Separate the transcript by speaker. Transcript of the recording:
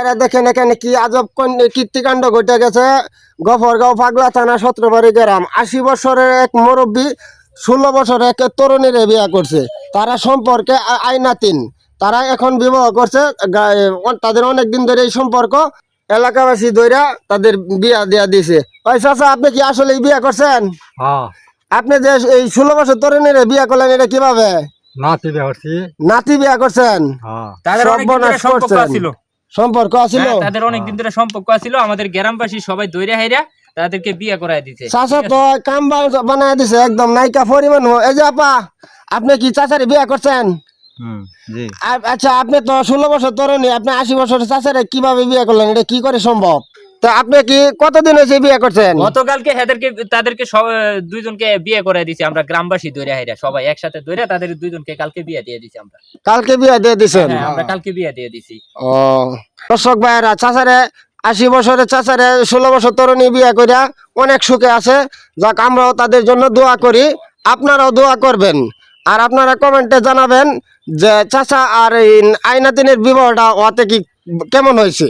Speaker 1: এরা দেখেন এখানে কি আজব কন- কীর্তিকাণ্ড ঘটে গেছে। গফরগাঁও পাগলা থানা সত্রবাড়ি গ্রাম। আশি বছরের এক মুরব্বী ষোলো বছরের এক তরুণীর বিয়ে করছে। তারা সম্পর্কে আইনাতিন। তারা এখন বিবাহ করছে। তাদের অনেক দিন ধরে এই সম্পর্ক। এলাকাবাসী ধইরা তাদের বিয়া দিয়া দিছে। ওই চাচা আপনি কি আসলে বিয়ে করছেন?
Speaker 2: হ্যাঁ।
Speaker 1: আপনি যে এই ষোলো বছর তরুণীর বিয়ে করলেন এটা কীভাবে?
Speaker 2: নাতি বেহরছি
Speaker 1: নাতি বিয়া করছেন?
Speaker 2: হ্যাঁ।
Speaker 3: তাদের অনেক দিন ধরে
Speaker 1: সর্বনাশ
Speaker 3: সম্পর্ক
Speaker 1: করছেন। সম্পর্ক আছিল?
Speaker 3: হ্যাঁ, তাদের অনেক দিন ধরে সম্পর্ক আছিল। আমাদের গ্রামবাসী সবাই দৈরা হাইরা তাদেরকে বিয়ে করায় দিতে
Speaker 1: চাচা তো কাম বানায় দিছে একদম নায়িকা পরিমাণ এই যে আপা আপনি কি চাচারে বিয়ে করছেন?
Speaker 2: হুম জি।
Speaker 1: আচ্ছা আপনি তো ষোলো বছর তরুণী আপনি আশি বছর চাচারে কীভাবে বিয়ে করলেন? এটা কি করে সম্ভব? তো আপনি কি কতদিন হয়েছে বিয়ে করছেন?
Speaker 3: গতকালকে হেদেরকে তাদেরকে দুইজনকে বিয়ে দিছি আমরা গ্রামবাসী দৈরা হাইরা সবাই একসাথে দৈরা তাদের দুইজনকে কালকে বিয়ে দিয়ে দিছি আমরা।
Speaker 1: কালকে বিয়ে দিয়ে দিছেন?
Speaker 3: হ্যাঁ আমরা কালকে বিয়ে দিয়ে দিছি।
Speaker 1: ও দর্শক ভাইয়েরা চাচারে আশি বছরের চাচারে ষোলো বছর তরুণী বিয়ে করিয়া অনেক সুখে আছে। যাক আমরাও তাদের জন্য দোয়া করি আপনারাও দোয়া করবেন। আর আপনারা কমেন্টে জানাবেন যে চাচা আর এই আইনাতিনের বিবাহটা ওতে কি কেমন হয়েছে?